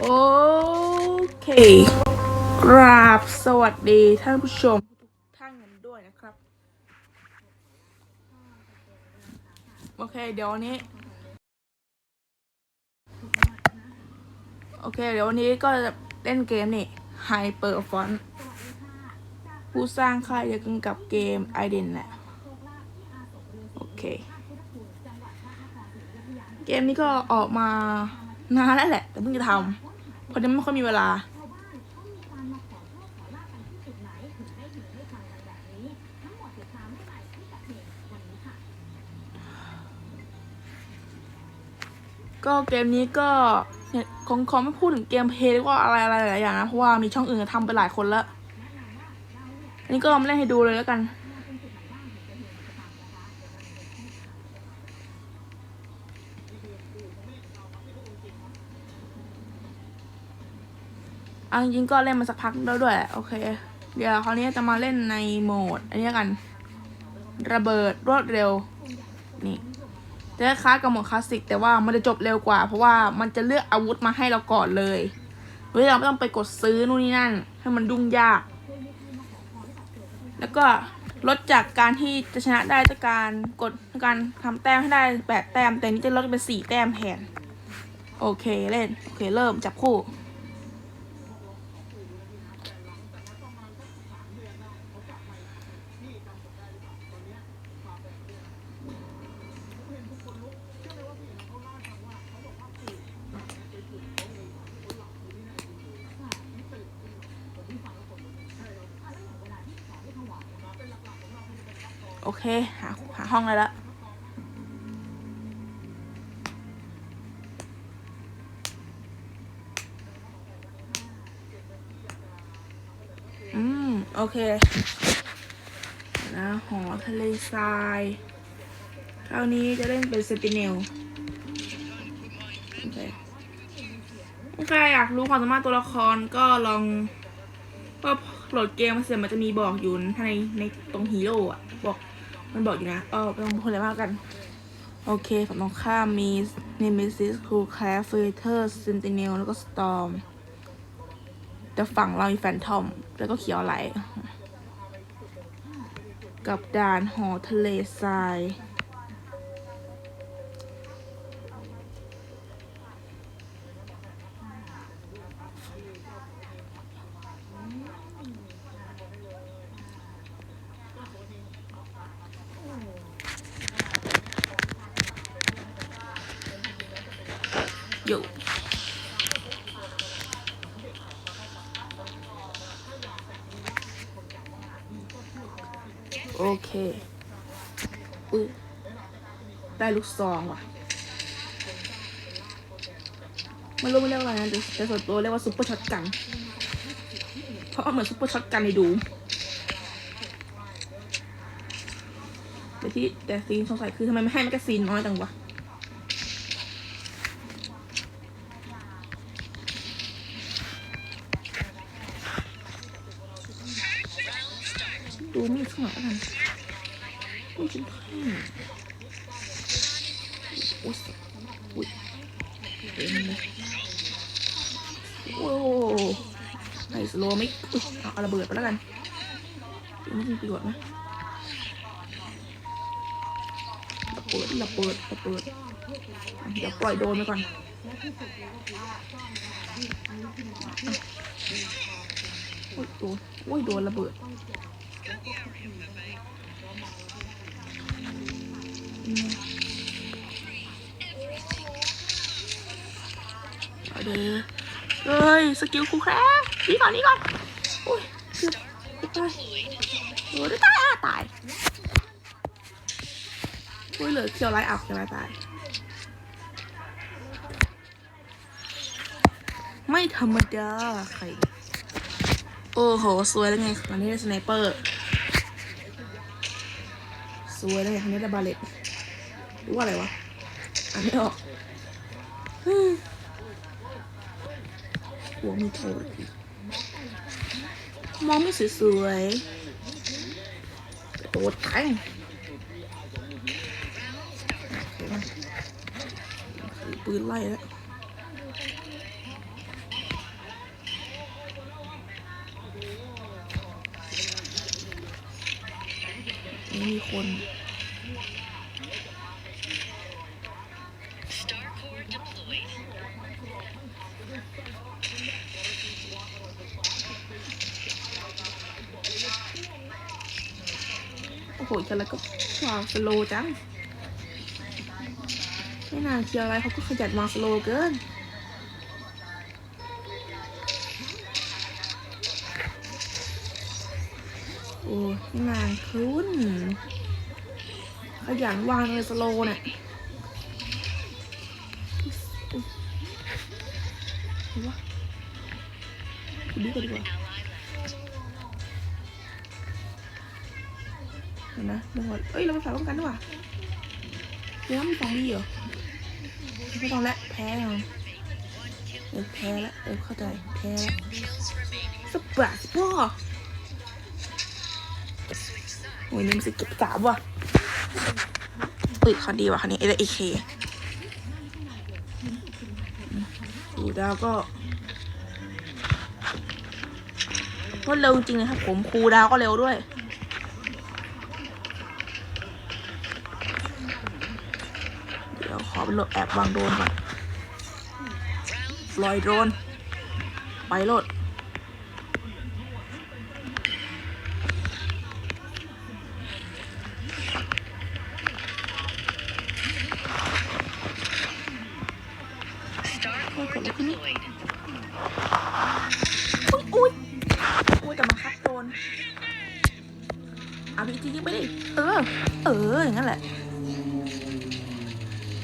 โอเค กราบสวัสดีท่านผู้ชมทุกท่านกันด้วยนะครับ โอเค เดี๋ยววันนี้ โอเค เดี๋ยววันนี้ก็จะเล่นเกมนี่ Hyper Font ผู้สร้างค่ายเดียวกันกับเกม i d e n แหละ โอเค เกมนี้ก็ออกมา นานแล้วแหละ แต่เพิ่งจะทำเพราะยังไม่ค่อยมีเวลา ก็เกมนี้ก็เนี่ยคงคงไม่พูดถึงเกมเพลย์หรือว่าอะไรอะไรหลายอย่างนะ เพราะว่ามีช่องอื่นทำไปหลายคนแล้ว อันนี้ก็มาเล่นให้ดูเลยแล้วกัน เอาจริงก็เล่นมาสักพักแล้วด้วย โอเค เดี๋ยวคราวนี้จะมาเล่นในโหมด อันนี้กัน ระเบิดรวดเร็ว นี่จะคล้ายกับโหมดคลาสสิก แต่ว่ามันจะจบเร็วกว่า เพราะว่ามันจะเลือกอาวุธมาให้เราก่อนเลยโดยเราไม่ต้องไปกดซื้อนู่นนี่นั่น ให้มันดุ้งยาก แล้วก็ลดจากการที่จะชนะได้จากการกดการทำแต้มให้ได้แปดแต้ม แต่นี้จะลดเป็นสี่แต้มแทน โอเคเล่น โอเคเริ่มจับคู่ โอเค หาหาห้องได้แล้วอืม โอเค นะหอทะเลทรายคราวนี้จะเล่นเป็นเซนติเนลโอเคใครอยากรู้ความสามารถตัวละครก็ลอง ก็โหลดเกมมาเสร็จมันจะมีบอกอยู่ในในตรงฮีโร่อะ มันบอกอยู่นะเออไม่ต้องพูดอะไรมากกัน โอเคฝั่งตรงข้ามมี Nemesis Cool Craft Filter Sentinel แล้วก็ Storm แต่ฝั่งเรามี Phantom แล้วก็เขียวไหล กับด่านหอทะเลทราย โอเคอุ้ยได้ลูกซองว่ะไม่รู้ไม่เรียกว่าอะไรนะแต่ส่วนตัวเรียกว่าซุปเปอร์ช็อตกัน เพราะเอาเหมือนซุปเปอร์ช็อตกันในดูแต่ที่แต่ซีนสงสัยคือทำไมไม่ให้แมกกาซีนน้อยจังวะ มีดข้างหลังกันมีดชิ้นแท่งโอ้ยอุ้ยเต็มเลยโอ้ไอ้สโลไม่อุ๊ยเอาระเบิดไปแล้วกันไม่มีประโยชน์นะระเบิดระเบิดระเบิดเดี๋ยวปล่อยโดนไปก่อนโอ้ยโดนโอ้ยโดนระเบิด เดี๋ยวเอ้ย สกิลคูแคร์นี่ก่อนนี่ก่อนอุ้ยเกือบตายโอ้ยตายอะตายอุ้ยเหลือเขียวไล่อับเขียวไล่ตาย ไม่ธรรมดา ใคร โอ้โห สวยแล้วไงตอนนี้ได้สไนเปอร์ วยแล้วไงครั้นี้ได้บาเลตหรือว่าอะไรวะอ่านไม่ออกฮึ่มหัวมีโทษอีกมองไม่สวยๆโดดแทงโอเคมาถือปืนไล่แล้ว มีคนโอ้โหเคียวอะไรก็วางสโลจังไม่นานเคียวอะไรเขาก็ขยันวางสโลเกิน นานคุณขยันวางเลยสโลเนี่ยดูดีกว่าดีกว่าเห็นนะดี๋ยวก่อนเอ้ย เราไปฝ่ายป้องกันด้วยว่ะเดี๋ยวมีสองดีเหรอไม่ต้องล้วแพ้แล้วเออแพ้แล้วเออเข้าใจ แพ้แล้วสปาสปอร์โอ้ยนี่มันสิเก็บสามว่ะอุ้ยคันดีว่ะคันนี้เอเอเคดูดาวก็รวดเร็วจริงๆนะครับผมครูดาวก็เร็วด้วย เดี๋ยวขอไปโหลดแอบวางโดนก่อนลอยโดน ไปโหลด เออ อย่างนั้นแหละ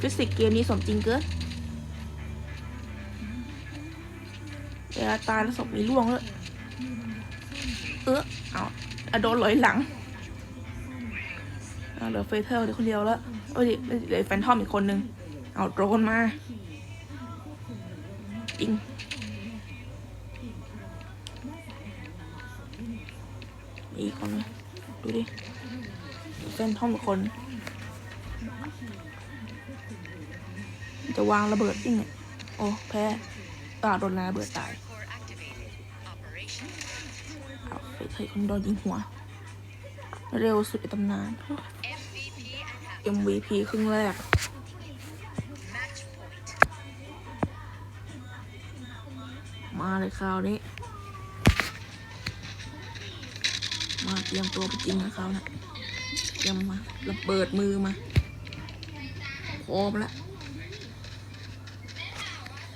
ฟิสิกส์เกมนี้สมจริงเกินเวลาตายแล้วศพมีร่วงเลยเออเอาอะโดนลอยหลังเอาเหลือเฟเธอร์เดี๋ยวคนเดียวแล้วโอ้ยเหลือแฟนทอมอีกคนนึง เอาโดรนมาจริง เส้นท่อมคน จะวางระเบิดจริงเนี่ยโอ้แพ้อ่าโดนระเบิดตายเอาไปเถยคนโดนยิงหัว เร็วสุดในตำนาน MVP ครึ่งแรกมาเลยคราวนี้ มาเตรียมตัวไปจริงนะคราวนะ เตรียมมาระเบิดมือมาพร้อมแล้ว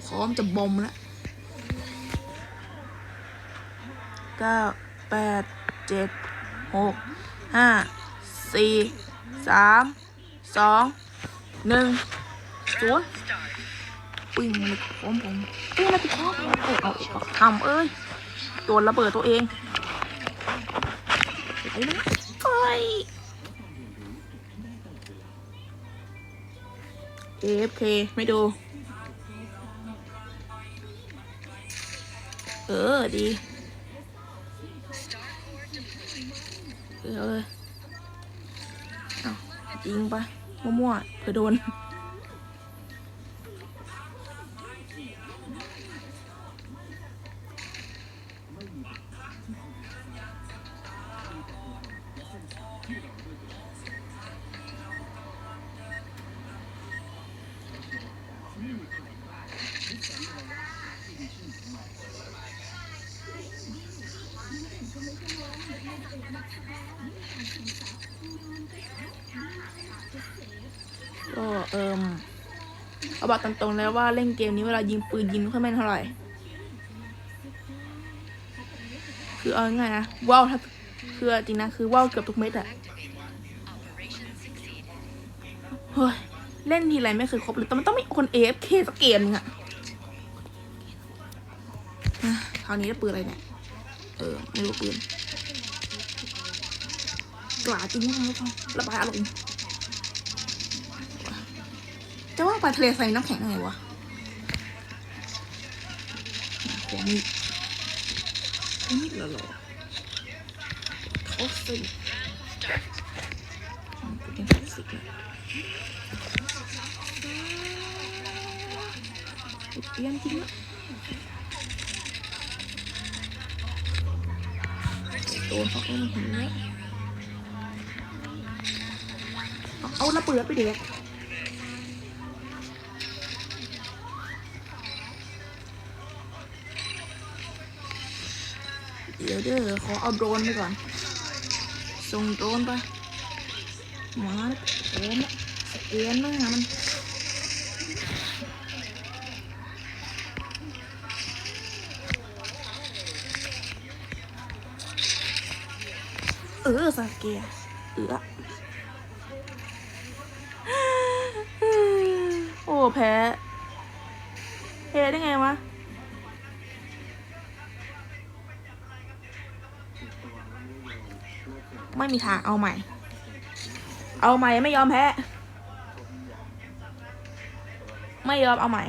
พร้อมจะบอมแล้วเก้าแปดเจ็ดหกห้าสี่สามสองหนึ่งศูนย์ปิ้งเลยผมผมปิ้งแล้วพี่ชอบเอาเอาเอาทำเอ้ยโดนระเบิดตัวเองไอ้นะเอ้ย AFK ไม่ดู เออ ดี เออเอายิงปะมั่วๆเผื่อโดน บอกตามตรงแล้วว่าเล่นเกมนี้เวลายิงปืนยิงไม่ค่อยแม่นเท่าไหร่ คือเอาง่ายนะว่าวถ้าคือจริงนะคือว่าวเกือบทุกเม็ดอะเฮ้ยเล่นทีไรไม่เคยครบเลยแต่มันต้องมีคน AFK สักเกมนึงอะอะคราวนี้ได้ปืนอะไรเนี่ย เออ ไม่รู้ปืนกล้าจริงมากเลยระบายอารมณ์ ไปทะเลใส่น้ำแข็งไงวะหัวมีดมีดเหรอเหรอโอ้สิกูเป็นท็อกซิเลยเปลี่ยนจริงอะโดนเขาก็ไม่เห็นแล้วเอาระเบิดไปเด็ก ยวเด้อขอเอาโดรนไปก่อน ส่งโดรนไปมาโดรนละสแกนหน้ามันเออสแกนเออโอ้แพ้ ไม่มีทางเอาใหม่ เอาใหม่ไม่ยอมแพ้ ไม่ยอมเอาใหม่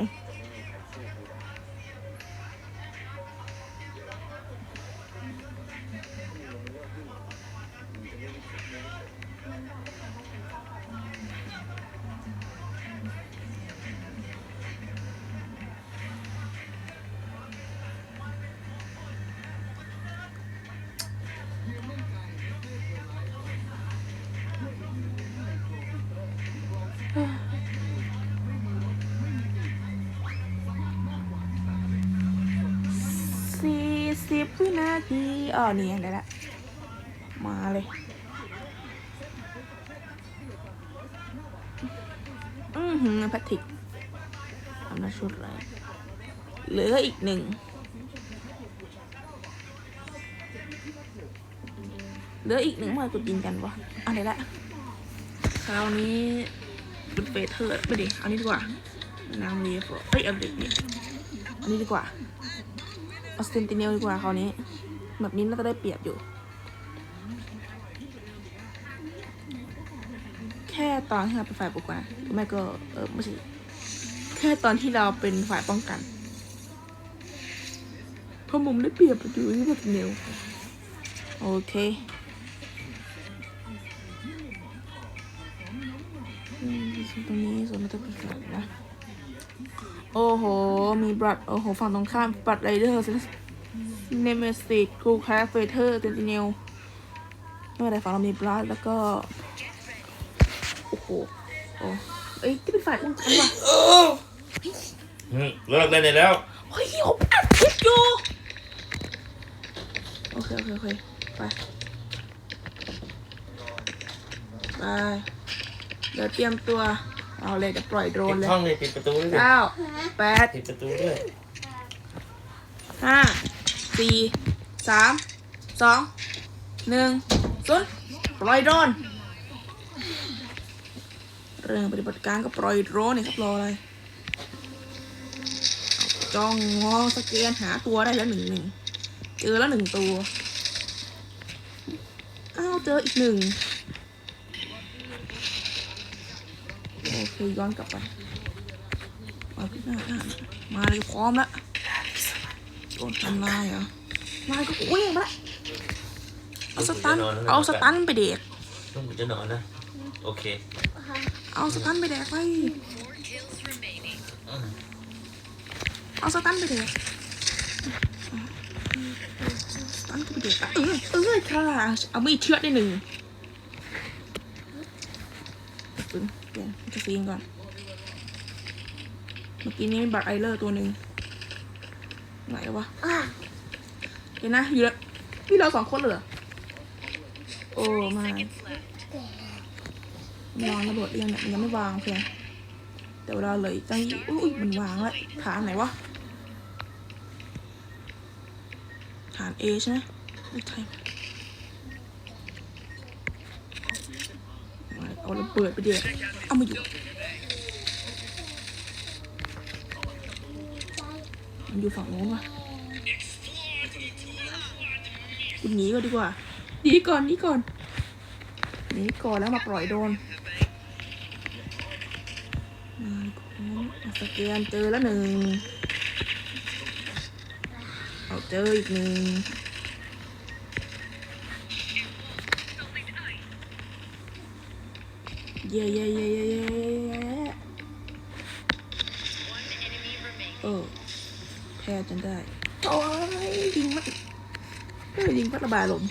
สิบวินาทีอ๋อนี่ไงได้ละ มาเลยอือหือแพทริกเอาหน้าชุดอะไรเหลืออีกหนึ่งเหลืออีกหนึ่งเมื่อกูกินกันวะเอะไรละคราวนี้เป็นเฟเธอร์ไม่ดิเอานี้ดีกว่านางรีฟเอ้ยเอาเด็กนี่อันนี้ดีกว่า เอาเซนติเนลดีกว่าคราวนี้ แบบนี้น่าจะได้เปรียบอยู่ แค่ตอนที่เราเป็นฝ่ายบุกนะหรือไม่ก็เออไม่ใช่แค่ตอนที่เราเป็นฝ่ายป้องกันเพราะมุมได้เปรียบอยู่ที่แบบเนวโอเคตรงนี้ส่วนมันจะเป็นฝั่งนะ โอ้โห มีบรัดโอ้โห ฝั่งตรงข้ามบรัดไรเดอร์เนเมสิกคูคาเฟเธอร์เซนติเนลไม่เป็นไรฝั่งเรามีบรัดแล้วก็ โอ้โหโอ้เอ้ยที่เป็นฝ่ายป้องกันว่ะเลิกเล่นได้แล้วเฮ้ยผมอัดคลิปอยู่โอเค โอเค โอเค ไปไปเดี๋ยวเตรียมตัว เอาเลยเดี๋ยวปล่อยโดรปินดเลยห้องเลยปิดประตูด้วยดิเก้าแปดปิดประตูด้วยห้าสี่สามสองหนึ่งศูนย์ปล่อยโดรนเรื่องปฏิบัติการก็ปล่อยโดรนนี่ครับรออะไรเอาจ้องงอสแกนหาตัวได้แล้วหนึ่งหนึ่งเจอแล้วหนึ่งตัวอ้าวเจออีกหนึ่ง ย้อนกลับไปมาขึ้นหน้าหน้ามาเลยพร้อมแล้วโดนทำลายเหรอลายก็เว้งมาละเอาสตันเอาสตันไปเด็กต้องจะนอนนะ โอเค เอาสตันไปแดกไป Four kills remaining. เอาสตันไปแดกสตันก็ไปแดกเออเออค่ะเอาไม่เชือดได้หนึ่งปึ้ง เปลี่ยนจะซีนก่อน เมื่อกี้นี้มีบัตรไอเลอร์ตัวหนึ่งไหนวะเดี๋ยวนะ อยู่แล้วพี่เราสองคนเหรอ โอ้มาวางระเบิดเรียงเนี่ยมันยังไม่วางเพียงแต่เวลาเลยจังอุ้ยอุ้ยมันวางแล้วฐานไหนวะฐาน A ใช่ไหมไม่ใช่เอาระเบิดไปเดี๋ยว เอามาอยู่มันอยู่ฝั่งโน้นวะคุณหนีก็ดีกว่าหนีก่อนหนีก่อนหนีก่อนแล้วมาปล่อยโดนมาก่อนสแกนเจอแล้วหนึ่งเอาเจออีกหนึ่ง เย่เย่เย่เย่เย่เออแพ้จนได้ โอ้ยยิงมันเออยิงพัดระบายลม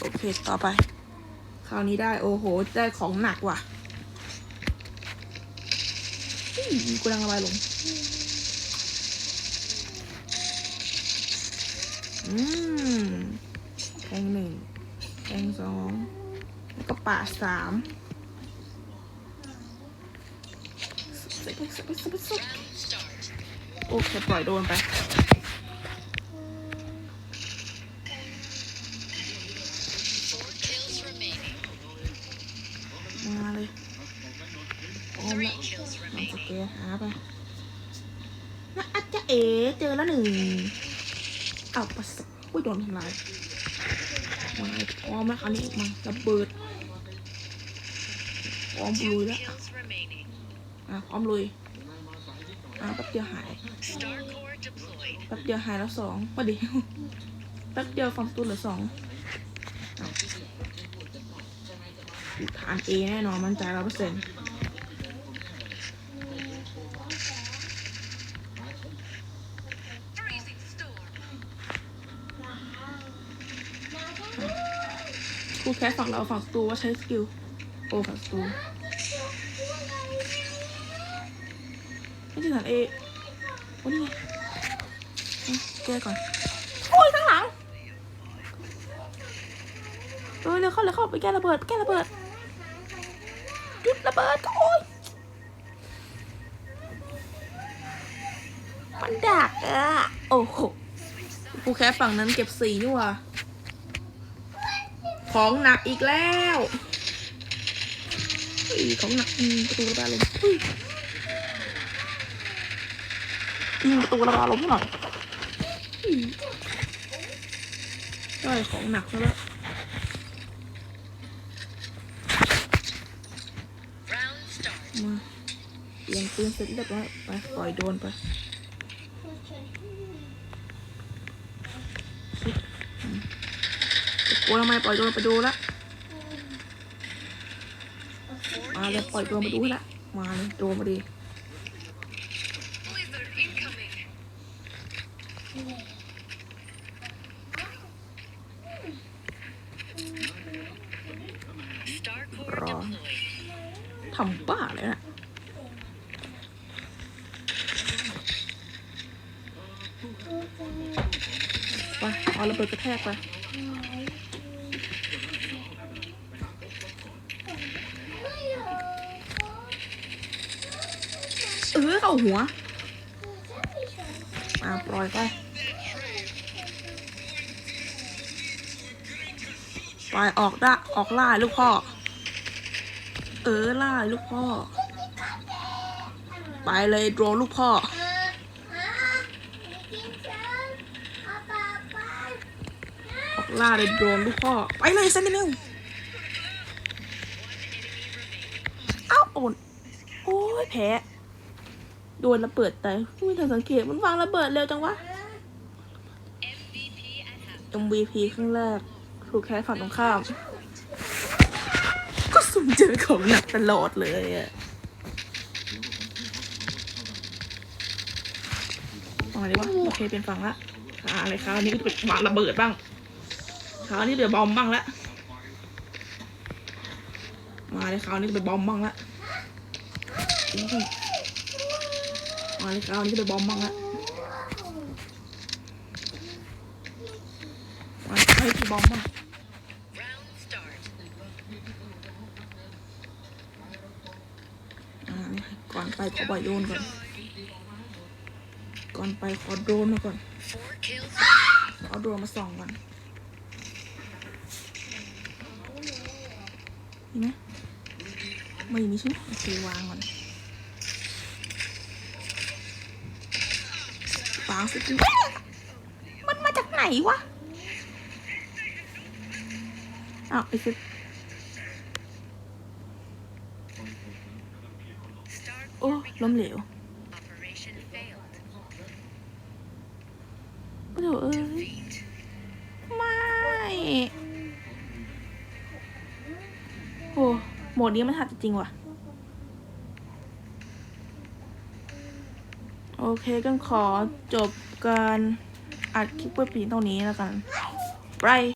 โอเค ต่อไป คราวนี้ได้ โอ้โห ได้ของหนักว่ะอื้อกูดังระบายลงอืมแทงหนึ่งแทงสอง แล้วก็ป่าสามโอเคปล่อยโดนไปมาเลยพร้ม Three ละ kills ลองสเกลหาไปนะอาจจะเอ๋เจอแล้วหนึ่งเอาไปสบอุ้ยโดนทำลาย มาเลยพร้อมแล้วคราวนี้มาระเบิดพร้อมลุยแล้วอะพร้อมลุยอะแป๊บเดียวหายแป๊บเดียวหายแล้วสองประเดี๋ยวแป๊บเดียวฝั่งตูนเหลือสองเอาฐานเอแน่นอนมั่นใจร้อยเปอร์เซ็นต์ ครูแค่ฝั่งเราฝั่งสตูว่าใช้สกิล โอฝั่งสตูไม่ใช่ฐานเอโอ้นี่ไงแก้ก่อน โอ้ยข้างหลังเออเร็วเข้าเร็วเข้าไปแก้ระเบิดแก้ระเบิดหยุดระเบิดก็โอ้ยมันดักอะโอ้โหครูแค่ฝั่งนั้นเก็บสีนี่หว่า ของหนักอีกแล้วเฮ้ยของหนักอืมประตูระบายลมเฮ้ยยิงประตูระบายลมให้หน่อยอืมได้ของหนักซะแล้ว Round start. มาเปลี่ยนปืนเสร็จเรียบร้อยไปปล่อยโดนไป ลัวทำไมปล่อยโดนไปดูละมาเลยปล่อยโดนมาดูละมาเลยโดนมาดี Blizzard incoming. Star core Wrong. deployed. ทำบ้าเลยนะไปเอาระเบิดกระแทกไป เออเข้าหัวมาปล่อยไปปล่อยออกละออกล่าลูกพ่อ เออล่าลูกพ่อ ไปเลยโดรนลูกพ่อ ออกล่าเลยโดรนลูกพ่อ ไปเลยเซนติเนลเอ้าโอนโอ้ยแพ้ โดนระเบิดแต่ไม่ทันสังเกตมันวางระเบิดเร็วจังวะ MVP ครั้งแรก ถูกแค่ฝั่งตรงข้าม ก็สุ่มเจอของหนักตลอดเลยอะฝั่งไหนดีวะโอเคเป็นฝั่งละอ่าอะไรคราวนี้ก็จะเป็นวางระเบิดบ้างคราวนี้เดือบอมบ้างละมาเลยคราวนี้จะไปบอมบ้างละ มาเลยคราวนี้ไปบอมบ้างละมาให้ที่บอมบ้าง Round start. อ่านี่ก่อนไปขอปล่อยโดรนก่อน ก่อนไปขอโดรนมาก่อนเอาโดรนมาส่องก่อนมีไหมไม่มีใช่ไหมโอเควางก่อน วางสิมันมาจากไหนวะอ้าวไอ้สิ Star โอ้ core ล้มเหลว operation failed. โอ้โหเอ้ย Defeat. ไม่โอ้โหมดนี้มันหัดจริงๆว่ะ โอ เคกันขอจบการอัดคลิปไว้เพียงเท่านี้แล้วกันไป